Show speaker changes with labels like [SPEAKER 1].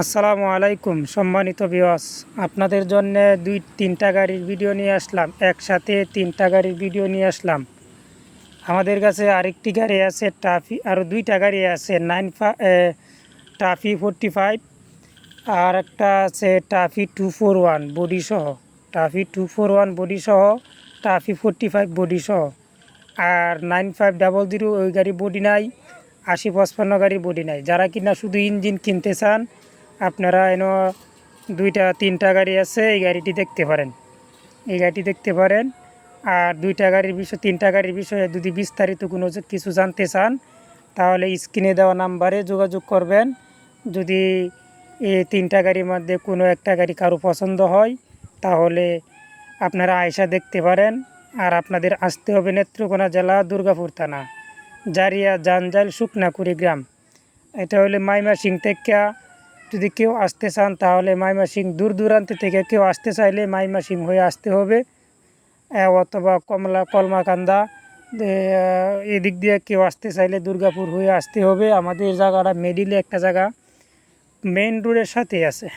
[SPEAKER 1] আসসালামু আলাইকুম, সম্মানিত বিওয়াস আপনাদের জন্য দুই, তিনটা গাড়ির ভিডিও নিয়ে আসলাম। একসাথে তিনটা গাড়ির ভিডিও নিয়ে আসলাম। আমাদের কাছে আরেকটি গাড়ি আছে টাফি আরও দুইটা গাড়ি আছে, নাইন টাফি ফোরটি ফাইভ আর একটা আছে TAFE two four one body সহ TAFE two four one body সহ টাফি ফোরটি ফাইভ বডি সহ আর নাইন ফাইভ ডাবল জিরো ওই গাড়ি বডি নাই, আশি পঁচপান্ন গাড়ি বডি নাই। যারা কিনা শুধু ইঞ্জিন কিনতে চান আপনারা এন দুইটা, তিনটা গাড়ি আছে, এই গাড়িটি দেখতে পারেন। এই গাড়িটি দেখতে পারেন, আর দুইটা গাড়ির বিষয়, তিনটা গাড়ির বিষয়ে যদি বিস্তারিত কোনো কিছু জানতে চান, তাহলে স্ক্রিনে দেওয়া নাম্বারে যোগাযোগ করবেন। যদি এই তিনটা গাড়ির মধ্যে কোনো একটা গাড়ি কারও পছন্দ হয়, তাহলে আপনারা আয়সা দেখতে পারেন, আর আপনাদের আসতে হবে নেত্রকোনা জেলা, দুর্গাপুর থানা, জারিয়া জানজাল শুকনাকুড়ি গ্রাম। এটা হলে মাইমা সিং থেকে যদি কেউ আসতে চান, তাহলে মাইমাসিং দূর দূরান্ত থেকে কেউ আসতে চাইলে মাইমাসিং হয়ে আসতে হবে। অথবা কমলা, কলমাকান্দা এদিক দিয়ে কেউ আসতে চাইলে দুর্গাপুর হয়ে আসতে হবে। আমাদের জায়গাটা মেডিলে একটা জায়গা, মেইন রোডের সাথে আছে।